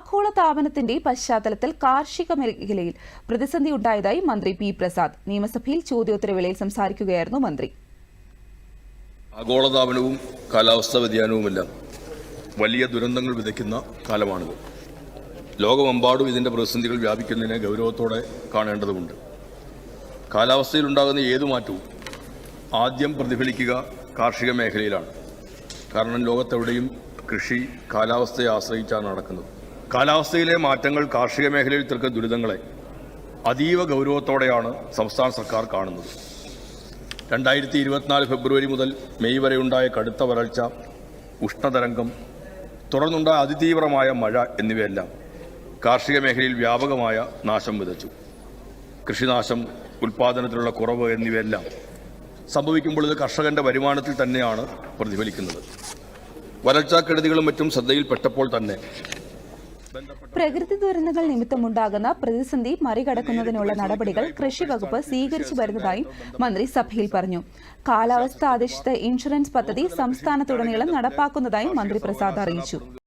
ആഗോളതാപനത്തിന്റെ പശ്ചാത്തലത്തിൽ കാർഷിക മേഖലയിൽ പ്രതിസന്ധി ഉണ്ടായതായി മന്ത്രി പി പ്രസാദ്. നിയമസഭയിൽ ചോദ്യോത്തരവേളയിൽ സംസാരിക്കുകയായിരുന്നു മന്ത്രി. ആഗോളതാപനവും കാലാവസ്ഥാ വ്യതിയാനവുമെല്ലാം വലിയ ദുരന്തങ്ങൾ വിതയ്ക്കുന്ന കാലമാണിത്. ലോകമെമ്പാടും ഇതിന്റെ പ്രതിസന്ധികൾ വ്യാപിക്കുന്നതിനെ ഗൗരവത്തോടെ കാണേണ്ടതുണ്ട്. കാലാവസ്ഥയിലുണ്ടാകുന്ന ഏതു മാറ്റവും ആദ്യം പ്രതിഫലിക്കുക കാർഷിക മേഖലയിലാണ്. കാരണം ലോകത്തെവിടെയും കൃഷി കാലാവസ്ഥയെ ആശ്രയിച്ചാണ് നടക്കുന്നത്. കാലാവസ്ഥയിലെ മാറ്റങ്ങൾ കാർഷിക മേഖലയിൽ തീർക്കുന്ന ദുരിതങ്ങളെ അതീവ ഗൗരവത്തോടെയാണ് സംസ്ഥാന സർക്കാർ കാണുന്നത്. രണ്ടായിരത്തി ഇരുപത്തിനാല് ഫെബ്രുവരി മുതൽ മെയ് വരെ ഉണ്ടായ കടുത്ത വരൾച്ച ഉഷ്ണതരംഗം തുടർന്നുണ്ടായ അതിതീവ്രമായ മഴ എന്നിവയെല്ലാം കാർഷിക മേഖലയിൽ വ്യാപകമായ നാശം വിതച്ചു. കൃഷിനാശം ഉൽപാദനത്തിലുള്ള കുറവ് എന്നിവയെല്ലാം സംഭവിക്കുമ്പോൾ ഇത് കർഷകന്റെ വരുമാനത്തിൽ തന്നെയാണ് പ്രതിഫലിക്കുന്നത്. വരൾച്ചാക്കെടുതികളും മറ്റും ശ്രദ്ധയിൽപ്പെട്ടപ്പോൾ തന്നെ പ്രകൃതി ദുരന്തങ്ങൾ നിമിത്തമുണ്ടാകുന്ന പ്രതിസന്ധി മറികടക്കുന്നതിനുള്ള നടപടികൾ കൃഷി വകുപ്പ് സ്വീകരിച്ചു വരുന്നതായും മന്ത്രി സഭയിൽ പറഞ്ഞു. കാലാവസ്ഥ അധിഷ്ഠിത ഇൻഷുറൻസ് പദ്ധതി സംസ്ഥാനത്തുടനീളം നടപ്പാക്കുന്നതായും മന്ത്രി പ്രസാദ് അറിയിച്ചു.